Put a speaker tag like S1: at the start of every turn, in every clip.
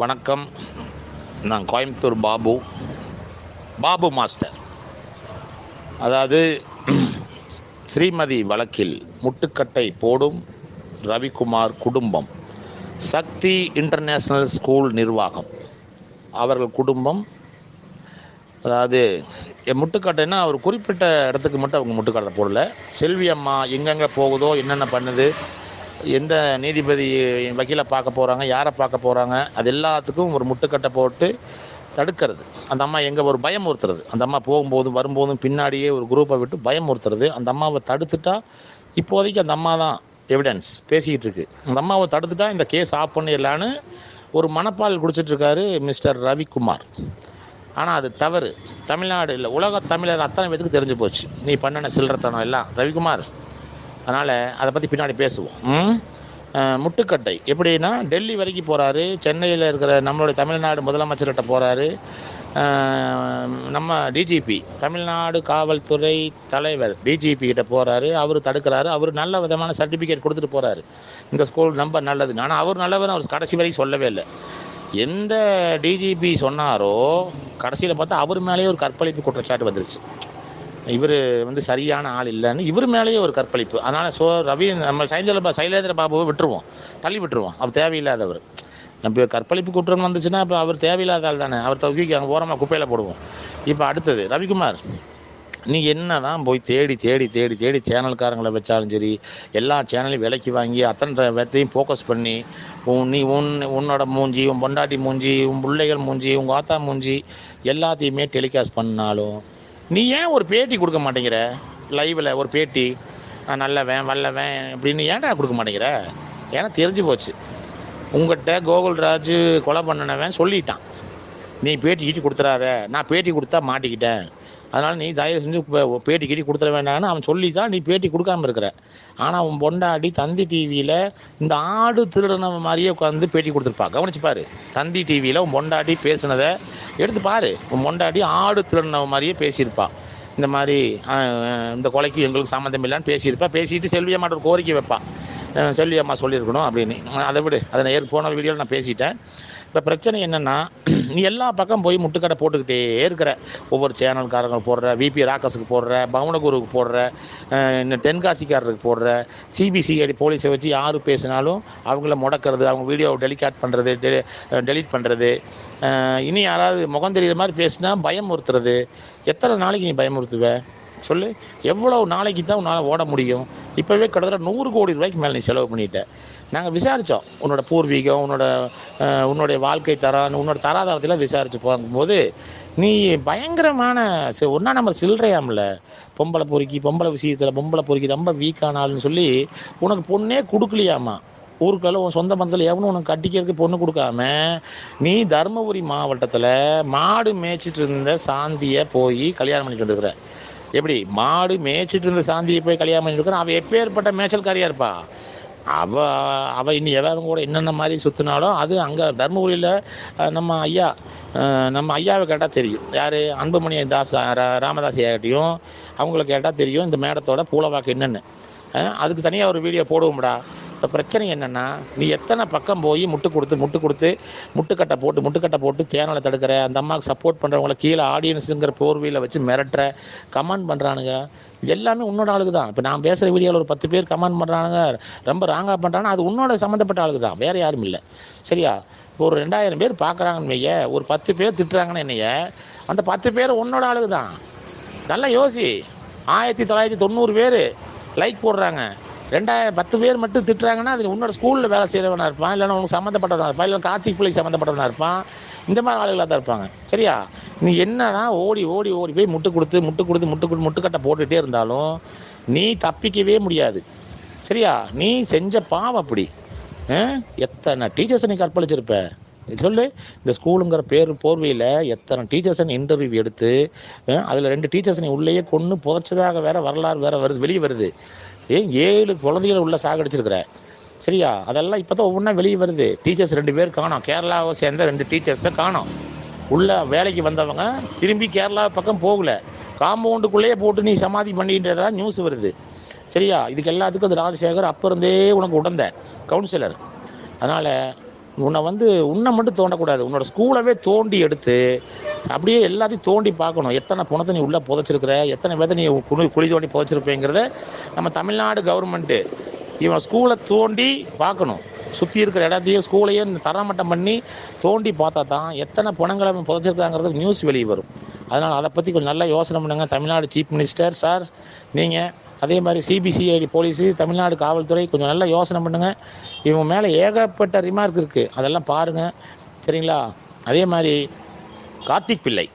S1: வணக்கம் நான் கோயம்புத்தூர் பாபு பாபு மாஸ்டர் அதாவது ஸ்ரீமதி வழக்கில் முட்டுக்கட்டை போடும் ரவிக்குமார் குடும்பம் சக்தி இன்டர்நேஷ்னல் ஸ்கூல் நிர்வாகம் அவர்கள் குடும்பம் அதாவது என் முட்டுக்கட்டைன்னா அவர் குறிப்பிட்ட இடத்துக்கு மட்டும் அவங்க முட்டுக்கட்டை போடல செல்வி அம்மா எங்கெங்கே போகுதோ என்னென்ன பண்ணுது எந்த நீதிபதி வக்கீல பார்க்க போகிறாங்க யாரை பார்க்க போகிறாங்க அது எல்லாத்துக்கும் ஒரு முட்டுக்கட்டை போட்டு தடுக்கிறது அந்த அம்மா எங்கே ஒரு பயம் ஒருத்துறது அந்த அம்மா போகும்போதும் வரும்போதும் பின்னாடியே ஒரு குரூப்பை விட்டு பயமுறுத்துறது அந்த அம்மாவை தடுத்துட்டா இப்போதைக்கு அந்த அம்மா தான் எவிடன்ஸ் பேசிக்கிட்டு இருக்கு அந்த அம்மாவை தடுத்துட்டா இந்த கேஸ் ஆஃப் பண்ணிடலான்னு ஒரு மணப்பால் குடிச்சிட்டு இருக்காரு மிஸ்டர் ரவிக்குமார் ஆனால் அது தவறு தமிழ்நாடு இல்லை உலக தமிழர் அத்தனை பேருக்கு தெரிஞ்சு போச்சு நீ பண்ணின சில்லறத்தனம் எல்லாம் ரவிக்குமார் அதனால் அதை பற்றி பின்னாடி பேசுவோம் முட்டுக்கட்டை எப்படின்னா டெல்லி வரைக்கும் போகிறாரு சென்னையில் இருக்கிற நம்மளுடைய தமிழ்நாடு முதலமைச்சர்கிட்ட போகிறாரு நம்ம டிஜிபி தமிழ்நாடு காவல்துறை தலைவர் டிஜிபி கிட்ட போகிறாரு அவர் தடுக்கிறாரு அவர் நல்ல விதமான சர்டிஃபிகேட் கொடுத்துட்டு போகிறாரு இந்த ஸ்கூல் ரொம்ப நல்லது ஆனால் அவர் நல்லவர் அவர் கடைசி வரைக்கும் சொல்லவே இல்லை எந்த டிஜிபி சொன்னாரோ கடைசியில் பார்த்தா அவர் மேலேயே ஒரு கற்பழிப்பு குற்றச்சாட்டு வந்துருச்சு இவர் வந்து சரியான ஆள் இல்லைன்னு இவர் மேலேயே ஒரு கற்பழிப்பு அதனால் சோ ரவி நம்ம சைலேந்திர சைலேந்திர பாபுவை விட்டுருவோம் தள்ளி விட்டுருவோம் அவர் தேவையில்லாதவர் நம்ம கற்பழிப்பு குற்றம் வந்துச்சுன்னா அப்போ அவர் தேவையில்லாத ஆள் தானே அவர் தூக்கி ஓரமாக குப்பையில் போடுவோம் இப்போ அடுத்தது ரவிக்குமார் நீ என்ன தான் போய் தேடி தேடி தேடி தேடி சேனல்காரங்களை வச்சாலும் சரி எல்லா சேனலையும் விலைக்கு வாங்கி அத்தனை பேர்த்தையும் ஃபோக்கஸ் பண்ணி உன் நீ உன் உன்னோட மூஞ்சி உன் பொண்டாட்டி மூஞ்சி உன் பிள்ளைகள் மூஞ்சி உங்கள் ஆத்தா மூஞ்சி எல்லாத்தையுமே டெலிகாஸ்ட் பண்ணாலும் நீ ஏன் ஒரு பேட்டி கொடுக்க மாட்டேங்கிற லைவில் ஒரு பேட்டி நல்லவன் வல்லவன் அப்படின்னு ஏன்டா கொடுக்க மாட்டேங்கிற ஏன்னா தெரிஞ்சு போச்சு உங்கள்கிட்ட கோகுல்ராஜ் கொலை பண்ணினவன் சொல்லிட்டான் நீ பேட்டி கீட்டி கொடுத்துடாத நான் பேட்டி கொடுத்தா மாட்டிக்கிட்டேன் அதனால் நீ தயவு செஞ்சு பேட்டி கீட்டி கொடுத்துட வேண்டாம்னு அவன் சொல்லி தான் நீ பேட்டி கொடுக்காம இருக்கிற ஆனால் அவன் பொண்டாடி தந்தி டிவியில் இந்த ஆடு திருடன மாதிரியே உட்காந்து பேட்டி கொடுத்துருப்பா கவனிச்சு பாரு தந்தி டிவியில் உன் பொண்டாடி பேசினதை எடுத்து பாரு உன் பொண்டாடி ஆடு திருடன மாதிரியே பேசியிருப்பான் இந்த மாதிரி இந்த கொலைக்கு எங்களுக்கு சம்மந்தம் இல்லைன்னு பேசியிருப்பா பேசிட்டு செல்வி அம்மாட்ட ஒரு கோரிக்கை வைப்பான் செல்வி அம்மா சொல்லியிருக்கணும் அப்படின்னு அதை விட அதை நான் ஏற்போன போன வீடியோவில் நான் பேசிட்டேன் இப்போ பிரச்சனை என்னென்னா நீ எல்லா பக்கம் போய் முட்டுக்கடை போட்டுக்கிட்டே இருக்கிற ஒவ்வொரு சேனல்காரங்களுக்கு போடுற விபி ராக்கஸுக்கு போடுற பவனகுருவுக்கு போடுற இன்னும் தென்காசிக்காரருக்கு போடுற சிபிசிஐடி போலீஸை வச்சு யார் பேசினாலும் அவங்கள முடக்கிறது அவங்க வீடியோவை டெலிகாட் பண்ணுறது டெலிட் பண்ணுறது இனி யாராவது முகம் தெரியுற மாதிரி பேசினா பயமுறுத்துறது எத்தனை நாளைக்கு நீ பயமுறுத்துவ சொல்லு எவ்வளோ நாளைக்கு தான் உன்னால் ஓட முடியும் இப்போவே கிட்டத்தட்ட நூறு கோடி ரூபாய்க்கு மேலே நீ செலவு பண்ணிட்டேன் நாங்கள் விசாரித்தோம் உன்னோட பூர்வீகம் உன்னோட உன்னுடைய வாழ்க்கை தரம் உன்னோட தராதாரத்திலாம் விசாரித்து போகும்போது நீ பயங்கரமான ஒன்றா நம்ம சில்லறையாமில்ல பொம்பளை பொறுக்கி பொம்பளை விஷயத்தில் பொம்பளை பொறுக்கி ரொம்ப வீக்கான ஆளுன்னு சொல்லி உனக்கு பொண்ணே கொடுக்கலையாமா ஊருக்குள்ள உன் சொந்த பந்தத்தில் எவனும் உனக்கு கட்டிக்கிறதுக்கு பொண்ணு கொடுக்காம நீ தருமபுரி மாவட்டத்தில் மாடு மேய்ச்சிட்டு இருந்த சாந்தியை போய் கல்யாணம் பண்ணிட்டு வந்துருக்குற எப்படி மாடு மேய்ச்சிட்டு இருந்த சாந்தியை போய் கல்யாணம் பண்ணிட்டு இருக்கிற அவன் எப்பேற்பட்ட மேய்ச்சல்காரியா இருப்பான் அவ அவ இனி எல்லாரும் கூட என்னென்ன மாதிரி சுத்தினாலும் அது அங்கே தர்மபுரியில் நம்ம ஐயா நம்ம ஐயாவை கேட்டால் தெரியும் யார் அன்புமணி தாஸ் ராமதாஸ் ஐயாக்கிட்டையும் அவங்களுக்கு கேட்டால் தெரியும் இந்த மேடத்தோட பூலவாக்கு என்னென்னு அதுக்கு தனியாக ஒரு வீடியோ போடுவோம்டா இப்போ பிரச்சனை என்னென்னா நீ எத்தனை பக்கம் போய் முட்டு கொடுத்து முட்டு கொடுத்து முட்டுக்கட்டை போட்டு முட்டுக்கட்டை போட்டு தேனலை தடுக்கிற அந்த அம்மாவுக்கு சப்போர்ட் பண்ணுறவங்கள கீழே ஆடியன்ஸுங்கிற போர்வியில் வச்சு மிரட்டுற கமெண்ட் பண்ணுறானுங்க இது எல்லாமே உன்னோட ஆளுக்கு தான் இப்போ நான் பேசுகிற வீடியோவில் ஒரு பத்து பேர் கமெண்ட் பண்ணுறானுங்க ரொம்ப ராங்காக பண்ணுறாங்கன்னா அது உன்னோட சம்மந்தப்பட்ட ஆளுக்கு தான் வேறு யாரும் இல்லை சரியா இப்போ ஒரு ரெண்டாயிரம் பேர் பார்க்குறாங்கன்னு ஒரு பத்து பேர் திட்டுறாங்கன்னு என்னைய அந்த பத்து பேர் உன்னோட ஆளுக்கு தான் நல்லா யோசி ஆயிரத்தி தொள்ளாயிரத்தி தொண்ணூறு பேர் லைக் போடுறாங்க ரெண்டாயிரம் பத்து பேர் மட்டும் திட்டுறாங்கன்னா அது உன்னோட ஸ்கூலில் வேலை செய்கிறவனாக இருப்பான் இல்லைனா உனக்கு சம்மந்தப்பட்டவனாக இருப்பான் இல்லை கார்த்திக் பிள்ளை சம்மந்தப்பட்டவனாக இருப்பான் இந்த மாதிரி ஆளுகளாக தான் இருப்பாங்க சரியா நீ என்னன்னா ஓடி ஓடி ஓடி போய் முட்டு கொடுத்து முட்டு கொடுத்து முட்டு கொடுத்து முட்டுக்கட்டை போட்டுகிட்டே இருந்தாலும் நீ தப்பிக்கவே முடியாது சரியா நீ செஞ்ச பாவம் அப்படி எத்தனை டீச்சர்ஸை நீ கற்பழிச்சிருப்ப சொல்லு இந்த ஸ்கூலுங்கிற பேர் போர்வையில் எத்தனை டீச்சர்ஸை இன்டர்வியூ எடுத்து அதில் ரெண்டு டீச்சர்ஸ் நீ உள்ளேயே கொன்று புதைச்சதாக வேற வரலாறு வேற வருது வெளியே வருது ஏன் ஏழு குழந்தைகளை உள்ள சாகடிச்சிருக்கிற சரியா அதெல்லாம் இப்போ தான் ஒவ்வொன்றா வெளியே வருது டீச்சர்ஸ் ரெண்டு பேர் காணும் கேரளாவை சேர்ந்த ரெண்டு டீச்சர்ஸை காணும் உள்ள வேலைக்கு வந்தவங்க திரும்பி கேரளா பக்கம் போகல காம்பவுண்டுக்குள்ளேயே போட்டு நீ சமாதி பண்ணின்றதா நியூஸ் வருது சரியா இதுக்கு எல்லாத்துக்கும் அந்த ராஜசேகர் அப்போ இருந்தே உனக்கு உடந்த கவுன்சிலர் அதனால் உன்னை வந்து உன்னை மட்டும் தோண்டக்கூடாது உன்னோட ஸ்கூலவே தோண்டி எடுத்து அப்படியே எல்லாத்தையும் தோண்டி பார்க்கணும் எத்தனை புனத்தனி நீ உள்ளே புதைச்சிருக்கிற எத்தனை வேதனையை நீ குழி குழி தோண்டி புதைச்சிருப்பேங்கிறத நம்ம தமிழ்நாடு கவர்மெண்ட்டு இவன் ஸ்கூலை தோண்டி பார்க்கணும் சுற்றி இருக்கிற இடத்தையும் ஸ்கூலையும் தரமட்டம் பண்ணி தோண்டி பார்த்தா தான் எத்தனை பணங்களை புதைச்சிருக்காங்கிறது நியூஸ் வெளியே வரும் அதனால் அதை பற்றி கொஞ்சம் நல்லா யோசனை பண்ணுங்கள் தமிழ்நாடு சீஃப் மினிஸ்டர் சார் நீங்கள் அதே மாதிரி சிபிசிஐடி போலீஸு தமிழ்நாடு காவல்துறை கொஞ்சம் நல்லா யோசனை பண்ணுங்கள் இவங்க மேலே ஏகப்பட்ட ரிமார்க் இருக்குது அதெல்லாம் பாருங்கள் சரிங்களா அதே மாதிரி கார்த்திக் பிள்ளை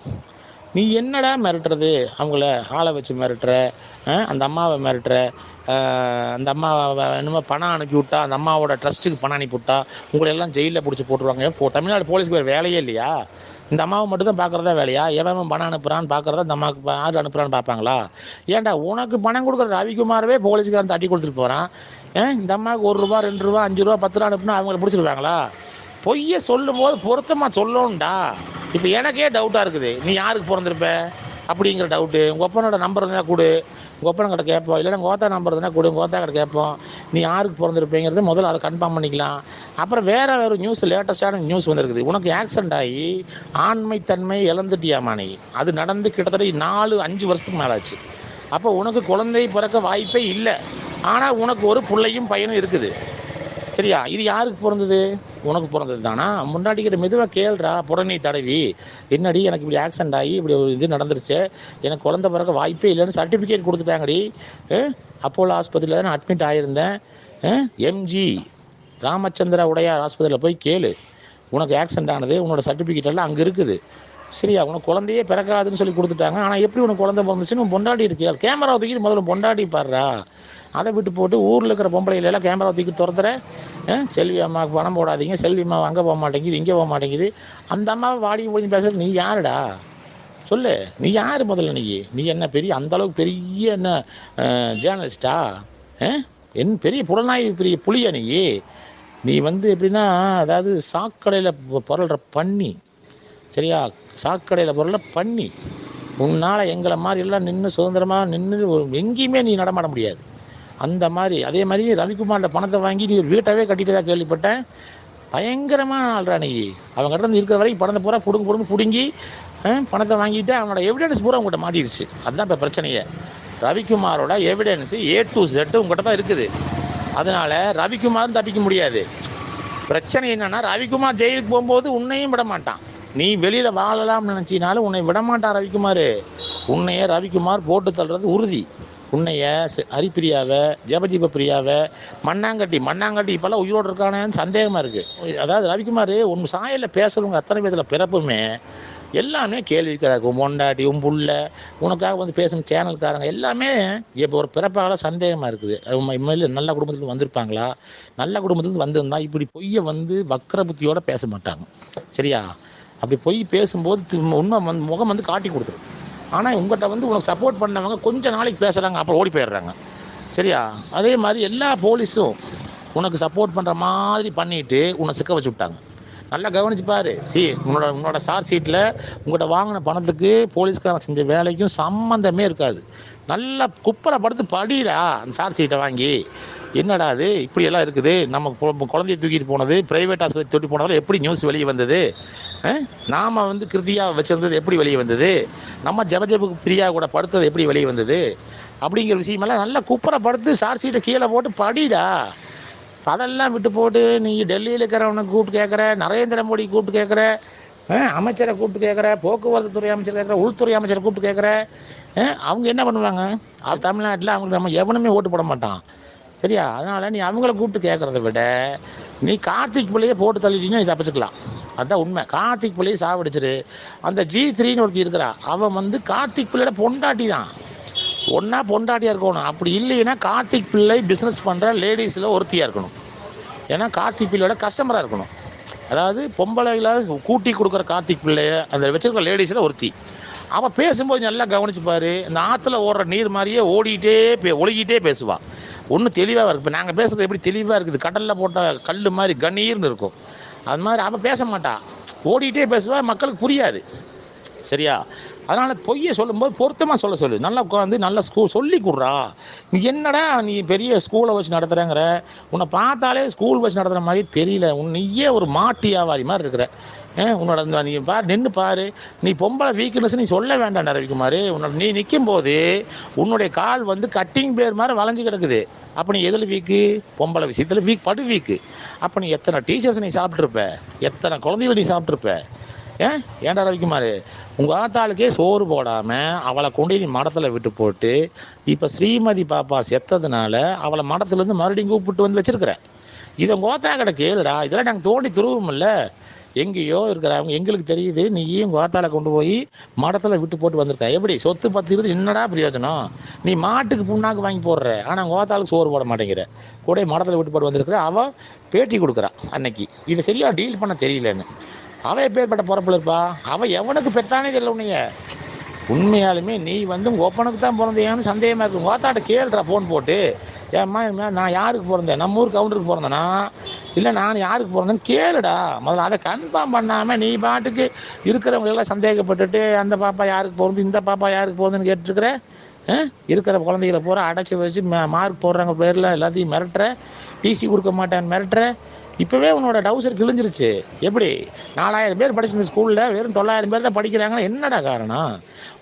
S1: நீ என்னடா மிரட்டுறது அவங்கள ஆளை வச்சு மிரட்டுற அந்த அம்மாவை மிரட்டுற அந்த அம்மாவை என்னமோ பணம் அனுப்பி விட்டா அந்த அம்மாவோட ட்ரஸ்ட்டுக்கு பணம் அனுப்பி விட்டா உங்களை எல்லாம் ஜெயிலில் பிடிச்சி போட்டுருவாங்க தமிழ்நாடு போலீஸ்க்கு வேறு வேலையே இல்லையா இந்த அம்மாவை மட்டும் தான் பார்க்குறதா வேலையா எவன் பணம் அனுப்புகிறான்னு பார்க்குறதா இந்த அம்மாவுக்கு ஆறு அனுப்புகிறான்னு பார்ப்பாங்களா ஏன்டா உனக்கு பணம் கொடுக்குற ரவிக்குமாரவே போலீஸ்காரன் தட்டி கொடுத்துட்டு போகிறான் ஏன் இந்த அம்மாவுக்கு ஒரு ரூபா ரெண்டு ரூபா அஞ்சு ரூபா பத்து ரூபா அனுப்புனா அவங்கள பிடிச்சிருவாங்களா பொய்யை சொல்லும் போது பொருத்தமாக சொல்லணும்டா இப்போ எனக்கே டவுட்டாக இருக்குது நீ யாருக்கு பிறந்திருப்ப அப்படிங்கிற டவுட்டு உங்கள் அப்பனோட நம்பர் இருந்தால் கொடு கொப்பனங்கிட்ட கேட்போம் இல்லைனா கோத்தா நம்பர் இருந்தால் கூட கோத்தா கிட்ட கேட்போம் நீ யாருக்கு பிறந்திருப்பீங்கிறது முதல்ல அதை கன்ஃபார்ம் பண்ணிக்கலாம் அப்புறம் வேறு வேறு நியூஸ் லேட்டஸ்ட்டான நியூஸ் வந்திருக்குது உனக்கு ஆக்சிடென்ட் ஆகி ஆண்மைத்தன்மை இழந்துட்டியாமா நீ அது நடந்து கிட்டத்தட்ட நாலு அஞ்சு வருஷத்துக்கு மேலாச்சு அப்போ உனக்கு குழந்தை பிறக்க வாய்ப்பே இல்லை ஆனால் உனக்கு ஒரு பிள்ளையும் பையனும் இருக்குது சரியா இது யாருக்கு பிறந்தது உனக்கு பிறந்தது தானா முன்னாடி கிட்ட மெதுவாக கேள்றா புடனி தடவி என்னடி எனக்கு இப்படி ஆக்சிடென்ட் ஆகி இப்படி ஒரு இது நடந்துருச்சு எனக்கு குழந்த பிறகு வாய்ப்பே இல்லைன்னு சர்டிஃபிகேட் கொடுத்துட்டாங்கடி அப்போலோ ஆஸ்பத்திரியில் தான் நான் அட்மிட் ஆகியிருந்தேன் எம்ஜி ராமச்சந்திர உடையார் ஆஸ்பத்திரியில் போய் கேளு உனக்கு ஆக்சிடென்ட் ஆனது உன்னோட சர்டிஃபிகேட் எல்லாம் அங்கே இருக்குது சரியா உனக்கு குழந்தையே பிறக்காதுன்னு சொல்லி கொடுத்துட்டாங்க ஆனால் எப்படி உனக்கு குழந்தை பிறந்துச்சுன்னு பொண்டாடி இருக்கியா கேமரா தூக்கி முதல்ல பொண்டாட்டி பாடுறா அதை விட்டு போட்டு ஊரில் இருக்கிற பொம்பளைகளெல்லாம் கேமரா தூக்கி துறத்துற செல்வி அம்மாவுக்கு பணம் போடாதீங்க செல்வி அம்மா அங்கே போக மாட்டேங்குது இங்கே போக மாட்டேங்குது அந்த அம்மாவை வாடி போய் பேசுறது நீ யாருடா சொல்லு நீ யார் முதல்ல நீ நீ என்ன பெரிய அந்த அளவுக்கு பெரிய என்ன ஜேர்னலிஸ்டா என் பெரிய புலனாய்வு பெரிய புளிய நீ நீ வந்து எப்படின்னா அதாவது சாக்கடையில் பரல்ற பண்ணி சரியா சாக்கடையில் பொருள் பண்ணி உன்னால் எங்களை மாதிரி எல்லாம் நின்று சுதந்திரமாக நின்று எங்கேயுமே நீ நடமாட முடியாது அந்த மாதிரி அதே மாதிரி ரவிக்குமார்கிட்ட பணத்தை வாங்கி நீ ஒரு கட்டிட்டு தான் கேள்விப்பட்டேன் பயங்கரமான ஆள் நீ அவங்க கிட்ட இருக்கிற வரைக்கும் பணத்தை பூரா பிடுங்க பிடுங்க பிடுங்கி பணத்தை வாங்கிட்டு அவனோட எவிடன்ஸ் பூரா உங்கள்கிட்ட மாட்டிடுச்சு அதுதான் இப்போ பிரச்சனையே ரவிக்குமாரோட எவிடன்ஸு ஏ டு ஜெட்டு உங்கள்கிட்ட தான் இருக்குது அதனால் ரவிக்குமாரும் தப்பிக்க முடியாது பிரச்சனை என்னன்னா ரவிக்குமார் ஜெயிலுக்கு போகும்போது உன்னையும் விட மாட்டான் நீ வெளியில் வாழலாம்னு நினச்சினாலும் உன்னை விடமாட்டார் ரவிக்குமார் உன்னையே ரவிக்குமார் போட்டு தள்ளுறது உறுதி உன்னைய ஹரிப்பிரியாவை ஜெபஜீப பிரியாவை மண்ணாங்கட்டி மண்ணாங்கட்டி இப்போல்லாம் உயிரோடு இருக்கானேன்னு சந்தேகமாக இருக்குது அதாவது ரவிக்குமார் உன் சாயலில் பேசுகிறவங்க அத்தனை விதத்தில் பிறப்புமே எல்லாமே கேள்வி கிடக்கு மொண்டாட்டி உன் புள்ள உனக்காக வந்து பேசுன சேனல்காரங்க எல்லாமே இப்போ ஒரு பிறப்பாக சந்தேகமாக இருக்குது இம்மையில் நல்ல குடும்பத்துக்கு வந்திருப்பாங்களா நல்ல குடும்பத்துக்கு வந்திருந்தா இப்படி பொய்யை வந்து வக்கர புத்தியோட பேச மாட்டாங்க சரியா அப்படி போய் பேசும்போது உண்மை வந்து முகம் வந்து காட்டி கொடுத்துரும் ஆனால் உங்கள்கிட்ட வந்து உனக்கு சப்போர்ட் பண்ணவங்க கொஞ்சம் நாளைக்கு பேசுகிறாங்க அப்புறம் ஓடி போயிடுறாங்க சரியா அதே மாதிரி எல்லா போலீஸும் உனக்கு சப்போர்ட் பண்ணுற மாதிரி பண்ணிவிட்டு உன்னை சிக்க வச்சு விட்டாங்க நல்லா கவனிச்சு பாரு சி உன்னோட உன்னோட சார் சீட்டில் உங்கள்கிட்ட வாங்கின பணத்துக்கு போலீஸ்காரன் செஞ்ச வேலைக்கும் சம்மந்தமே இருக்காது நல்லா குப்பரை படுத்து படிடா அந்த சார் சீட்டை வாங்கி என்னடா அது இப்படி எல்லாம் இருக்குது நம்ம குழந்தைய தூக்கிட்டு போனது பிரைவேட் ஆஸ்பத்திரி தூக்கி போனதால் எப்படி நியூஸ் வெளியே வந்தது நாம் வந்து கிருத்தியாக வச்சிருந்தது எப்படி வெளியே வந்தது நம்ம ஜபஜபுக்கு பிரியா கூட படுத்தது எப்படி வெளியே வந்தது அப்படிங்கிற விஷயமெல்லாம் நல்லா குப்பரை படுத்து சார் சீட்டை கீழே போட்டு படிடா அதெல்லாம் விட்டு போட்டு நீ டெல்லியில் இருக்கிறவனை கூப்பிட்டு கேட்குற நரேந்திர மோடி கூப்பிட்டு கேட்குற அமைச்சரை கூப்பிட்டு கேட்குற போக்குவரத்து துறை அமைச்சர் கேட்குற உள்துறை அமைச்சரை கூப்பிட்டு கேட்குற அவங்க என்ன பண்ணுவாங்க அது தமிழ்நாட்டில் அவங்களுக்கு நம்ம எவனுமே ஓட்டு போட மாட்டான் சரியா அதனால் நீ அவங்கள கூப்பிட்டு கேட்குறத விட நீ கார்த்திக் பிள்ளையை போட்டு தள்ளிட்டீங்கன்னா நீ தப்பிச்சுக்கலாம் அதுதான் உண்மை கார்த்திக் பிள்ளையை சாவடிச்சிரு அந்த ஜி த்ரீன்னு ஒருத்தி இருக்கிறா அவன் வந்து கார்த்திக் பிள்ளையோட பொண்டாட்டி தான் ஒன்றா பொண்டாட்டியாக இருக்கணும் அப்படி இல்லைன்னா கார்த்திக் பிள்ளை பிஸ்னஸ் பண்ணுற லேடிஸில் ஒருத்தியாக இருக்கணும் ஏன்னா கார்த்திக் பிள்ளையோட கஸ்டமராக இருக்கணும் அதாவது பொம்பளைகளை கூட்டி கொடுக்குற கார்த்திக் பிள்ளைய அந்த வச்சிருக்கிற லேடிஸில் ஒருத்தி அவள் பேசும்போது நல்லா கவனிச்சுப்பார் இந்த ஆற்றுல ஓடுற நீர் மாதிரியே ஓடிக்கிட்டே பே ஒழுகிட்டே பேசுவாள் ஒன்றும் தெளிவாக இருக்குது இப்போ நாங்கள் பேசுகிறது எப்படி தெளிவாக இருக்குது கடலில் போட்ட கல் மாதிரி கண்ணீர்னு இருக்கும் அது மாதிரி அவள் பேச மாட்டாள் ஓடிக்கிட்டே பேசுவாள் மக்களுக்கு புரியாது சரியா அதனால் பொய்யை சொல்லும்போது பொருத்தமாக சொல்ல சொல்லு நல்லா உட்காந்து நல்லா ஸ்கூ சொல்லி கொடுறா நீ என்னடா நீ பெரிய ஸ்கூலை வச்சு நடத்துகிறேங்கிற உன்னை பார்த்தாலே ஸ்கூல் வச்சு நடத்துகிற மாதிரி தெரியல உன் நீயே ஒரு மாட்டு வியாபாரி மாதிரி இருக்கிற உன்னோட நீ பாரு நின்று பாரு நீ பொம்பளை வீக்னஸ் நீ சொல்ல வேண்டாம் ரவிக்குமார் உன்னோட நீ நிற்கும் போது உன்னுடைய கால் வந்து கட்டிங் பேர் மாதிரி வளைஞ்சு கிடக்குது அப்போ நீ எதில் வீக்கு பொம்பளை விஷயத்தில் வீக் படு வீக்கு அப்போ நீ எத்தனை டீச்சர்ஸ் நீ சாப்பிட்ருப்ப எத்தனை குழந்தைகள் நீ சாப்பிட்ருப்ப ஏன் ஏன்டா ரவிக்குமார் உங்கள் ஆத்தாளுக்கே சோறு போடாமல் அவளை கொண்டு நீ மடத்தில் விட்டு போட்டு இப்போ ஸ்ரீமதி பாப்பா செத்ததுனால அவளை மடத்துலேருந்து மறுபடியும் கூப்பிட்டு வந்து வச்சிருக்கிற இதை கோத்தா கடை கேளுடா இதெல்லாம் நாங்கள் தோண்டி துருவோம்ல எங்கேயோ இருக்கிறாங்க எங்களுக்கு தெரியுது நீயும் கோத்தால கொண்டு போய் மடத்தில் விட்டு போட்டு வந்திருக்க எப்படி சொத்து பத்து என்னடா பிரயோஜனம் நீ மாட்டுக்கு புண்ணாக்கு வாங்கி போடுற ஆனால் கோத்தாலுக்கு சோறு போட மாட்டேங்கிற கூட மடத்தில் விட்டு போட்டு வந்திருக்கிற அவள் பேட்டி கொடுக்குறா அன்னைக்கு இதை சரியாக டீல் பண்ண தெரியலன்னு அவன் எப்பேற்பட்ட பிறப்பில் இருப்பா அவன் எவனுக்கு பெத்தானே தெரியல உன்னைய உண்மையாலுமே நீ வந்து உங்கள் ஒப்பனுக்கு தான் பிறந்தியான்னு சந்தேகமாக இருக்கும் ஓத்தாட்ட கேள்றா ஃபோன் போட்டு ஏம்மா நான் யாருக்கு பிறந்தேன் நம்ம ஊர் கவுண்டருக்கு பிறந்தேனா இல்லை நான் யாருக்கு பிறந்தேன்னு கேளுடா முதல்ல அதை கன்ஃபார்ம் பண்ணாமல் நீ பாட்டுக்கு இருக்கிறவங்களெல்லாம் சந்தேகப்பட்டுட்டு அந்த பாப்பா யாருக்கு பிறந்து இந்த பாப்பா யாருக்கு பிறந்துன்னு கேட்டுருக்குற இருக்கிற குழந்தைகளை பூரா அடைச்சி வச்சு மார்க் போடுறவங்க பேரில் எல்லாத்தையும் மிரட்டுற டிசி கொடுக்க மாட்டேன்னு மிரட்டுற இப்போவே உன்னோட டவுசர் கிழிஞ்சிருச்சு எப்படி நாலாயிரம் பேர் படிச்சு இந்த ஸ்கூலில் வெறும் தொள்ளாயிரம் பேர் தான் படிக்கிறாங்கன்னு என்னடா காரணம்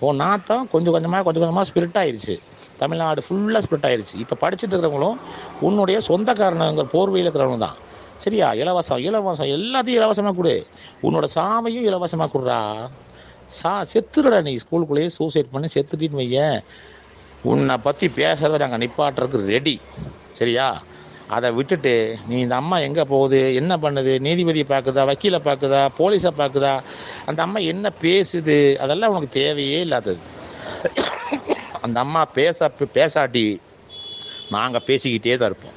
S1: உன் நாத்தம் கொஞ்சம் கொஞ்சமாக கொஞ்சம் கொஞ்சமாக ஸ்பிரிட் ஆயிடுச்சு தமிழ்நாடு ஃபுல்லாக ஸ்பிரிட் ஆயிடுச்சு இப்போ படிச்சுட்டு இருக்கிறவங்களும் உன்னுடைய சொந்தக்காரனங்கிற போர்வையில் இருக்கிறவங்க தான் சரியா இலவசம் இலவசம் எல்லாத்தையும் இலவசமாக கொடு உன்னோட சாமையும் இலவசமாக கொடுறா சா செத்துடுறா நீ ஸ்கூலுக்குள்ளேயே சூசைட் பண்ணி செத்துட்டின்னு வையன் உன்னை பற்றி பேசுறத நாங்கள் நிப்பாட்டுறதுக்கு ரெடி சரியா அதை விட்டுட்டு நீ இந்த அம்மா எங்கே போகுது என்ன பண்ணுது நீதிபதியை பார்க்குதா வக்கீலை பார்க்குதா போலீஸை பார்க்குதா அந்த அம்மா என்ன பேசுது அதெல்லாம் உனக்கு தேவையே இல்லாதது அந்த அம்மா பேச பேசாட்டி நாங்கள் பேசிக்கிட்டே தான் இருப்போம்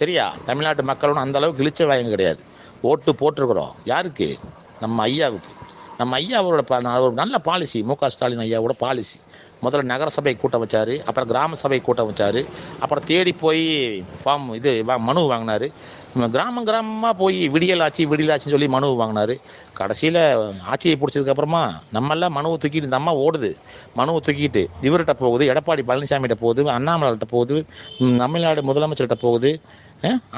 S1: சரியா தமிழ்நாட்டு மக்களும் அந்த அளவுக்கு இழிச்ச வாயம் கிடையாது ஓட்டு போட்டிருக்கிறோம் யாருக்கு நம்ம ஐயாவுக்கு நம்ம ஐயா அவரோட ஒரு நல்ல பாலிசி மு க ஸ்டாலின் ஐயாவோட பாலிசி முதல்ல நகரசபை கூட்டம் வச்சார் அப்புறம் கிராம சபை கூட்டம் வச்சார் அப்புறம் தேடி போய் ஃபார்ம் இது மனு வாங்கினார் கிராமம் கிராமமாக போய் விடியல் ஆட்சி விடியல் சொல்லி மனு வாங்கினார் கடைசியில் ஆட்சியை பிடிச்சதுக்கப்புறமா நம்மளாம் மனுவை தூக்கிட்டு இந்த அம்மா ஓடுது மனுவை தூக்கிட்டு இவர்கிட்ட போகுது எடப்பாடி பழனிசாமிகிட்ட போகுது அண்ணாமலைகிட்ட போகுது தமிழ்நாடு முதலமைச்சர்கிட்ட போகுது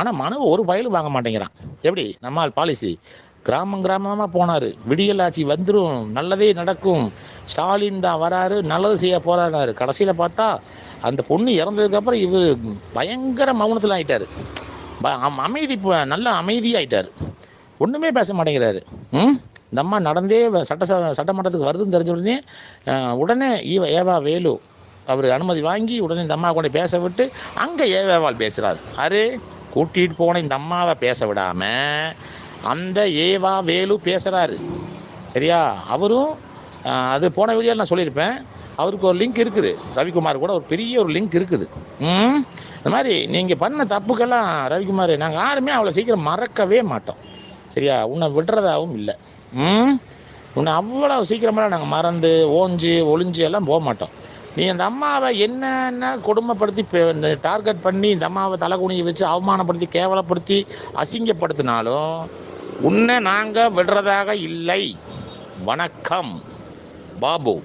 S1: ஆனால் மனுவை ஒரு வயலும் வாங்க மாட்டேங்கிறான் எப்படி நம்மால் பாலிசி கிராமம் கிராமமாக போனார் விடியல் ஆட்சி வந்துடும் நல்லதே நடக்கும் ஸ்டாலின் தான் வராரு நல்லது செய்ய போறாரு கடைசியில் பார்த்தா அந்த பொண்ணு இறந்ததுக்கப்புறம் இவர் பயங்கர மௌனத்தில் ஆயிட்டார் அமைதி நல்லா ஆயிட்டாரு ஒன்றுமே பேச மாட்டேங்கிறாரு ம் இந்த அம்மா நடந்தே சட்ட சட்டமன்றத்துக்கு வருதுன்னு தெரிஞ்ச உடனே உடனே ஈவ ஏவா வேலு அவர் அனுமதி வாங்கி உடனே இந்த அம்மா கூட பேச விட்டு அங்கே ஏவேவால் பேசுகிறார் அரே கூட்டிகிட்டு போன இந்த அம்மாவை பேச விடாமல் அந்த ஏவா வேலு பேசுகிறாரு சரியா அவரும் அது போன வீடியோ நான் சொல்லியிருப்பேன் அவருக்கு ஒரு லிங்க் இருக்குது ரவிக்குமார் கூட ஒரு பெரிய ஒரு லிங்க் இருக்குது இந்த மாதிரி நீங்கள் பண்ண தப்புக்கெல்லாம் ரவிக்குமார் நாங்கள் யாருமே அவ்வளோ சீக்கிரம் மறக்கவே மாட்டோம் சரியா உன்னை விடுறதாகவும் இல்லை ம் உன்னை அவ்வளோ சீக்கிரமெல்லாம் நாங்கள் மறந்து ஓஞ்சி ஒளிஞ்சு எல்லாம் போக மாட்டோம் நீ அந்த அம்மாவை என்னென்ன கொடுமைப்படுத்தி டார்கெட் பண்ணி இந்த அம்மாவை தலை குனிய வச்சு அவமானப்படுத்தி கேவலப்படுத்தி அசிங்கப்படுத்தினாலும் உன்னை நாங்கள் விடுறதாக இல்லை வணக்கம் பாபு